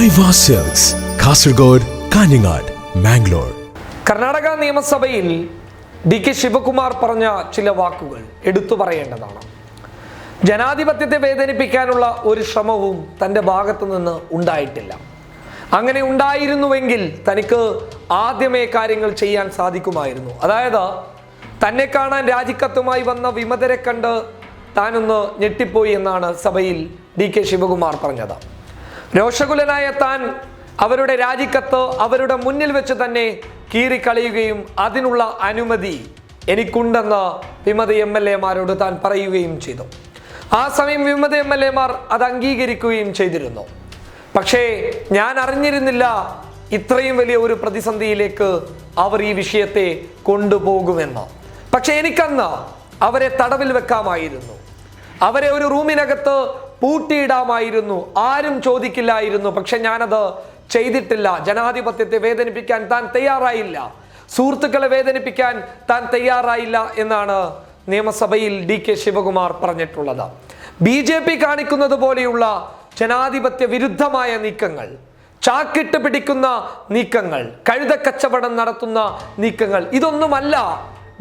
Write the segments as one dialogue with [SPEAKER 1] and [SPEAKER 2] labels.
[SPEAKER 1] Cells Kasaragod Kanhangad Mangalore
[SPEAKER 2] Karnataka നിയമസഭയിൽ D K Shivakumar പറഞ്ഞ ചില വാക്കുകൾ എടുത്തു പറയേണ്ടതാണ്. ജനാധിപത്യത്തെ വേദനിപ്പിക്കാനുള്ള ഒരു ശ്രമവും തന്റെ ഭാഗത്തു നിന്ന് ഉണ്ടായിട്ടില്ല. അങ്ങനെ ഉണ്ടായിരുന്നുവെങ്കിൽ തനിക്ക് ആദ്യമേ കാര്യങ്ങൾ ചെയ്യാൻ സാധിക്കുമായിരുന്നു. അതായത് തന്നെ കാണാൻ രാജിക്കത്തുമായി വന്ന വിമതരെ കണ്ട് താനൊന്ന് ഞെട്ടിപ്പോയി എന്നാണ് സഭയിൽ ഡി കെ ശിവകുമാർ പറഞ്ഞത്. രോഷകുലനായ താൻ അവരുടെ രാജിക്കത്ത് അവരുടെ മുന്നിൽ വെച്ച് തന്നെ കീറിക്കളയുകയും അതിനുള്ള അനുമതി എനിക്കുണ്ടെന്ന് വിമത എം എൽ എമാരോട് താൻ പറയുകയും ചെയ്തു. ആ സമയം വിമത എം എൽ എമാർ അത് അംഗീകരിക്കുകയും ചെയ്തിരുന്നു. പക്ഷേ ഞാൻ അറിഞ്ഞിരുന്നില്ല ഇത്രയും വലിയ ഒരു പ്രതിസന്ധിയിലേക്ക് അവർ ഈ വിഷയത്തെ കൊണ്ടുപോകുമെന്ന്. പക്ഷെ എനിക്കന്ന് അവരെ തടവിൽ വെക്കാമായിരുന്നു. അവരെ ഒരു റൂമിനകത്ത് പൂട്ടിയിടാമായിരുന്നു. ആരും ചോദിക്കില്ലായിരുന്നു. പക്ഷെ ഞാനത് ചെയ്തിട്ടില്ല. ജനാധിപത്യത്തെ വേദനിപ്പിക്കാൻ താൻ തയ്യാറായില്ല. സുഹൃത്തുക്കളെ വേദനിപ്പിക്കാൻ താൻ തയ്യാറായില്ല എന്നാണ് നിയമസഭയിൽ ഡി കെ ശിവകുമാർ പറഞ്ഞിട്ടുള്ളത്. ബി ജെ പി കാണിക്കുന്നത് പോലെയുള്ള ജനാധിപത്യ വിരുദ്ധമായ നീക്കങ്ങൾ ചാക്കിട്ട് പിടിക്കുന്ന നീക്കങ്ങൾ കഴുതക്കച്ചവടം നടത്തുന്ന നീക്കങ്ങൾ ഇതൊന്നുമല്ല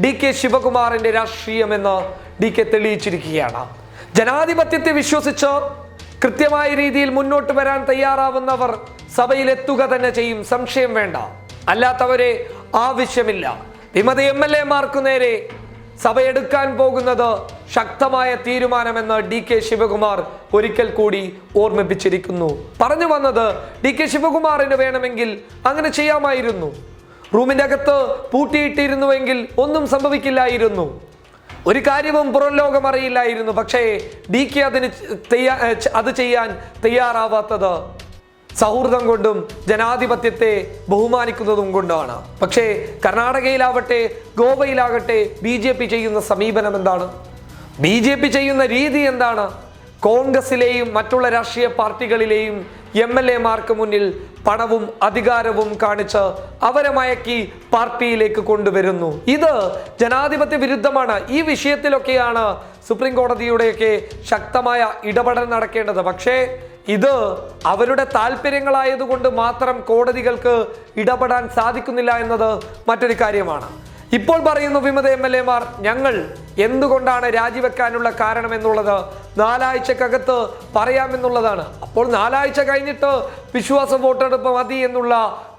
[SPEAKER 2] ഡി കെ ശിവകുമാറിന്റെ രാഷ്ട്രീയമെന്ന് ഡി കെ തെളിയിച്ചിരിക്കുകയാണ്. ജനാധിപത്യത്തെ വിശ്വസിച്ച് കൃത്യമായ രീതിയിൽ മുന്നോട്ട് വരാൻ തയ്യാറാവുന്നവർ സഭയിലെത്തുക തന്നെ ചെയ്യും. സംശയം വേണ്ട. അല്ലാത്തവരെ ആവശ്യമില്ല. വിമത എം എൽ എമാർക്കു നേരെ സഭയെടുക്കാൻ പോകുന്നത് ശക്തമായ തീരുമാനമെന്ന് ഡി കെ ശിവകുമാർ ഒരിക്കൽ കൂടി ഓർമ്മിപ്പിച്ചിരിക്കുന്നു. പറഞ്ഞു വന്നത് ഡി കെ ശിവകുമാറിന് വേണമെങ്കിൽ അങ്ങനെ ചെയ്യാമായിരുന്നു. റൂമിന്റെ അകത്ത് പൂട്ടിയിട്ടിരുന്നുവെങ്കിൽ ഒന്നും സംഭവിക്കില്ലായിരുന്നു. ഒരു കാര്യവും പുറം ലോകം അറിയില്ലായിരുന്നു. പക്ഷേ ഡി കെ അതിന് അത് ചെയ്യാൻ തയ്യാറാവാത്തത് സൗഹൃദം കൊണ്ടും ജനാധിപത്യത്തെ ബഹുമാനിക്കുന്നതും കൊണ്ടാണ്. പക്ഷേ കർണാടകയിലാവട്ടെ ഗോവയിലാകട്ടെ ബി ജെ പി ചെയ്യുന്ന സമീപനം എന്താണ്? ബി ജെ പി ചെയ്യുന്ന രീതി എന്താണ്? കോൺഗ്രസിലെയും മറ്റുള്ള രാഷ്ട്രീയ പാർട്ടികളിലെയും എം എൽ എമാർക്ക് മുന്നിൽ പണവും അധികാരവും കാണിച്ച് അവരെ മയക്കി പാർട്ടിയിലേക്ക് കൊണ്ടുവരുന്നു. ഇത് ജനാധിപത്യ വിരുദ്ധമാണ്. ഈ വിഷയത്തിലൊക്കെയാണ് സുപ്രീം കോടതിയുടെയൊക്കെ ശക്തമായ ഇടപെടൽ നടക്കേണ്ടത്. പക്ഷേ ഇത് അവരുടെ താല്പര്യങ്ങളായതുകൊണ്ട് മാത്രം കോടതികൾക്ക് ഇടപെടാൻ സാധിക്കുന്നില്ല എന്നത് മറ്റൊരു കാര്യമാണ്. ഇപ്പോൾ പറയുന്നു വിമത എം എൽ എമാർ ഞങ്ങൾ എന്തുകൊണ്ടാണ് രാജിവെക്കാനുള്ള കാരണം എന്നുള്ളത് നാലാഴ്ചക്കകത്ത് പറയാമെന്നുള്ളതാണ്. അപ്പോൾ നാലാഴ്ച കഴിഞ്ഞിട്ട് വിശ്വാസ വോട്ടെടുപ്പ് മതി എന്നുള്ള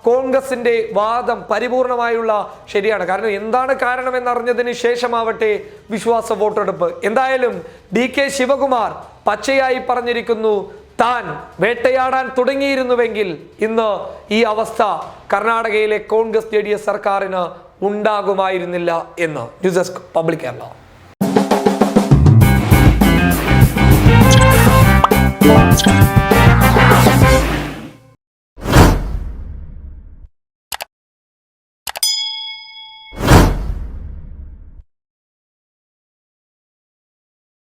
[SPEAKER 2] കോൺഗ്രസിന്റെ വാദം പരിപൂർണമായുള്ള ശരിയാണ്. കാരണം എന്താണ് കാരണം എന്നറിഞ്ഞതിന് ശേഷമാവട്ടെ വിശ്വാസ വോട്ടെടുപ്പ്. എന്തായാലും ഡി കെ ശിവകുമാർ പച്ചയായി പറഞ്ഞിരിക്കുന്നു താൻ വേട്ടയാടാൻ തുടങ്ങിയിരുന്നുവെങ്കിൽ ഇന്ന് ഈ അവസ്ഥ കർണാടകയിലെ കോൺഗ്രസ് ജെ സർക്കാരിന് ഉണ്ടാകുമായിരുന്നില്ല എന്ന്. News desk public Kerala.